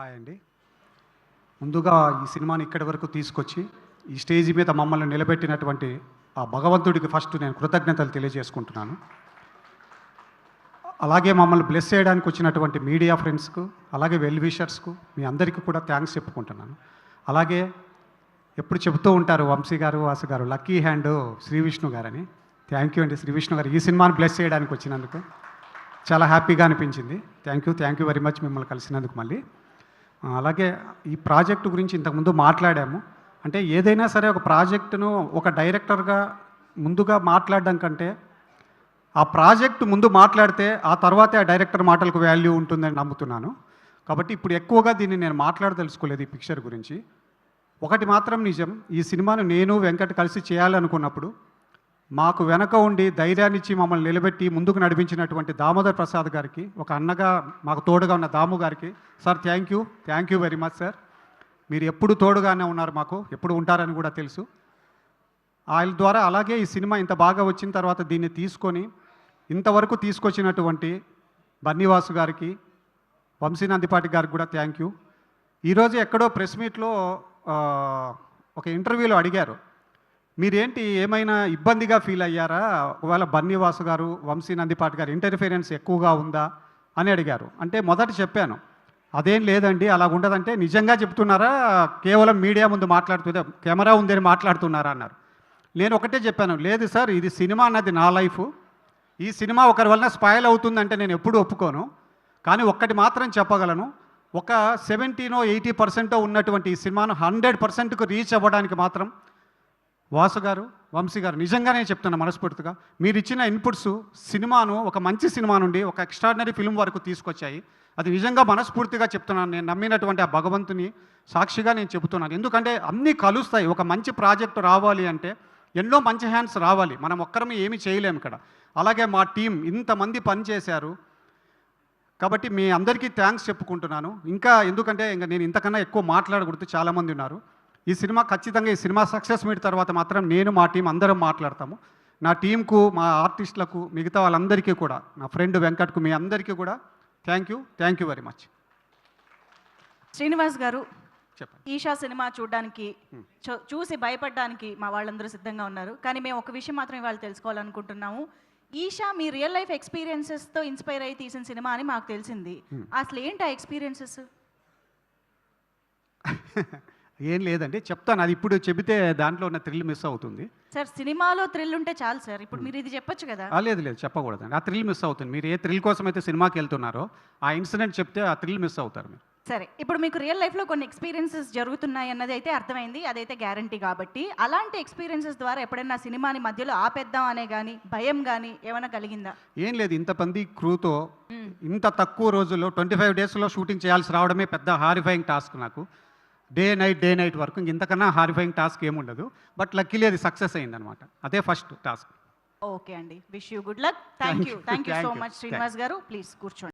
Hi అండి ముందుగా ఈ సినిమాని ఇక్కడి వరకు తీసుకొచ్చి ఈ స్టేజ్ మీద మమ్మల్ని నిలబెట్టినటువంటి ఆ భగవంతుడికి ఫస్ట్ నేను కృతజ్ఞతలు తెలియజేసుకుంటున్నాను. అలాగే మమ్మల్ని బ్లెస్ చేయడానికి వచ్చినటువంటి మీడియా ఫ్రెండ్స్కు అలాగే వెల్ విషర్స్కు మీ అందరికీ కూడా థ్యాంక్స్ చెప్పుకుంటున్నాను. అలాగే ఎప్పుడు చెబుతూ ఉంటారు వంశీ గారు వాసు గారు లక్కీ హ్యాండ్ శ్రీ విష్ణు గారని. థ్యాంక్ యూ అండి శ్రీ విష్ణు గారు. ఈ సినిమాని బ్లెస్ చేయడానికి వచ్చినందుకు చాలా హ్యాపీగా అనిపించింది. Thank you thank you very much మిమ్మల్ని కలిసినందుకు మళ్ళీ. అలాగే ఈ ప్రాజెక్టు గురించి ఇంతకుముందు మాట్లాడాము. అంటే ఏదైనా సరే ఒక ప్రాజెక్టును ఒక డైరెక్టర్గా ముందుగా మాట్లాడడం కంటే ఆ ప్రాజెక్ట్ ముందు మాట్లాడితే ఆ తర్వాతే ఆ డైరెక్టర్ మాటలకు వాల్యూ ఉంటుందని నమ్ముతున్నాను. కాబట్టి ఇప్పుడు ఎక్కువగా దీన్ని నేను మాట్లాడదలుచుకోలేదు ఈ పిక్చర్ గురించి. ఒకటి మాత్రం నిజం ఈ సినిమాను నేను వెంకట్ కలిసి చేయాలనుకున్నప్పుడు మాకు వెనక ఉండి ధైర్యాన్నిచ్చి మమ్మల్ని నిలబెట్టి ముందుకు నడిపించినటువంటి దామోదర్ ప్రసాద్ గారికి ఒక అన్నగా మాకు తోడుగా ఉన్న దాము గారికి sir thank you thank you very much sir మీరు ఎప్పుడు తోడుగానే ఉన్నారు మాకు ఎప్పుడు ఉంటారని కూడా తెలుసు. ఆయన ద్వారా అలాగే ఈ సినిమా ఇంత బాగా వచ్చిన తర్వాత దీన్ని తీసుకొని ఇంతవరకు తీసుకొచ్చినటువంటి బన్నివాసు గారికి వంశీనందిపాటి గారికి కూడా థ్యాంక్ యూ ఈరోజు ఎక్కడో ప్రెస్ మీట్లో ఒక ఇంటర్వ్యూలో అడిగారు. మీరేంటి ఏమైనా ఇబ్బందిగా ఫీల్ అయ్యారా? ఒకవేళ బన్నీవాసు గారు వంశీ నందిపాటి గారు ఇంటర్ఫీరెన్స్ ఎక్కువగా ఉందా? అని అడిగారు. అంటే మొదట చెప్పాను. అదేం లేదండి అలా ఉండదంటే నిజంగా చెప్తున్నారా? కేవలం మీడియా ముందు మాట్లాడుతుందే కెమెరా ఉందని మాట్లాడుతున్నారా? అన్నారు. నేను ఒకటే చెప్పాను లేదు సార్ ఇది సినిమా అన్నది నా లైఫ్. ఈ సినిమా ఒకరి వలన స్పాయిల్ అవుతుందంటే నేను ఎప్పుడూ ఒప్పుకోను. కానీ ఒక్కటి మాత్రం చెప్పగలను ఒక సెవెంటీనో ఎయిటీ పర్సెంటో ఉన్నటువంటి ఈ సినిమాను హండ్రెడ్ పర్సెంట్కు రీచ్ అవ్వడానికి మాత్రం వాసు గారు వంశీ గారు నిజంగానే చెప్తున్నా మనస్ఫూర్తిగా మీరు ఇచ్చిన ఇన్పుట్స్ సినిమాను ఒక మంచి సినిమా నుండి ఒక ఎక్స్ట్రాడినరీ ఫిల్మ్ వరకు తీసుకొచ్చాయి. అది నిజంగా మనస్ఫూర్తిగా చెప్తున్నాను. నేను నమ్మినటువంటి ఆ భగవంతుని సాక్షిగా నేను చెబుతున్నాను. ఎందుకంటే అన్నీ కలుస్తాయి. ఒక మంచి ప్రాజెక్ట్ రావాలి అంటే ఎన్నో మంచి హ్యాండ్స్ రావాలి. మనం ఒక్కరమే ఏమి చేయలేము ఇక్కడ. అలాగే మా టీం ఇంతమంది పనిచేశారు కాబట్టి మీ అందరికీ థ్యాంక్స్ చెప్పుకుంటున్నాను. ఇంకా ఎందుకంటే ఇంకా నేను ఇంతకన్నా ఎక్కువ మాట్లాడకూడదు. చాలామంది ఉన్నారు. ఈ సినిమా ఖచ్చితంగా ఈ సినిమా సక్సెస్ మీట్ తర్వాత మాత్రం నేను మా టీం అందరం మాట్లాడతాము. నా టీంకు మా ఆర్టిస్టులకు మిగతా వాళ్ళందరికీ కూడా నా ఫ్రెండ్ వెంకట్కు మీ అందరికీ కూడా thank you thank you very much Srinivas గారు చెప్పండి. ఈషా సినిమా చూడడానికి చూసి భయపడడానికి మా వాళ్ళందరూ సిద్ధంగా ఉన్నారు. కానీ మేము ఒక విషయం మాత్రం ఇవాళ తెలుసుకోవాలనుకుంటున్నాము. ఈషా మీ రియల్ లైఫ్ ఎక్స్పీరియన్సెస్తో ఇన్స్పైర్ అయ్యి తీసిన సినిమా అని మాకు తెలిసింది. అసలు ఏంటి ఆ ఎక్స్పీరియన్సెస్ ఏం లేదండి. చెప్తాను. అది ఇప్పుడు చెబితే దాంట్లో ఉన్న థ్రిల్ మిస్ అవుతుంది. సార్ సినిమాలో థ్రిల్ ఉంటే చాలు సార్. ఇప్పుడు మీరు ఇది చెప్పొచ్చు కదా? లేదు లేదు. చెప్పకూడదండి. ఆ థ్రిల్ మిస్ అవుతుంది. మీరు ఏ థ్రిల్ కోసం అయితే సినిమాకి వెళ్తున్నారో ఆ ఇన్సిడెంట్ చెప్తే ఆ థ్రిల్ మిస్ అవుతారు మీరు. సరే. ఇప్పుడు మీకు రియల్ లైఫ్లో కొన్ని ఎక్స్పీరియన్సెస్ జరుగుతున్నాయి అన్నది అయితే అర్థమైంది. అదైతే గ్యారంటీ కాబట్టి. అలాంటి ఎక్స్పీరియన్సెస్ ద్వారా ఎప్పుడైనా సినిమాని మధ్యలో ఆపేద్దాం అనే కానీ భయం కానీ ఏమైనా కలిగిందా? ఏం లేదు. ఇంతమంది క్రూతో ఇంత తక్కువ రోజుల్లో ట్వంటీ ఫైవ్ డేస్లో షూటింగ్ చేయాల్సి రావడమే పెద్ద హారిఫైయింగ్ టాస్క్ నాకు. డే నైట్ డే నైట్ వరకు ఇంతకన్నా హారిఫైయింగ్ టాస్క్ ఏముండదు బట్ లక్కీలీ అది సక్సెస్ అయిందనమాట. అదే ఫస్ట్ టాస్క్. ఓకే అండి. Wish you good luck. Thank you. Thank you so. Much Srinivas garu. Please కూర్చోండి.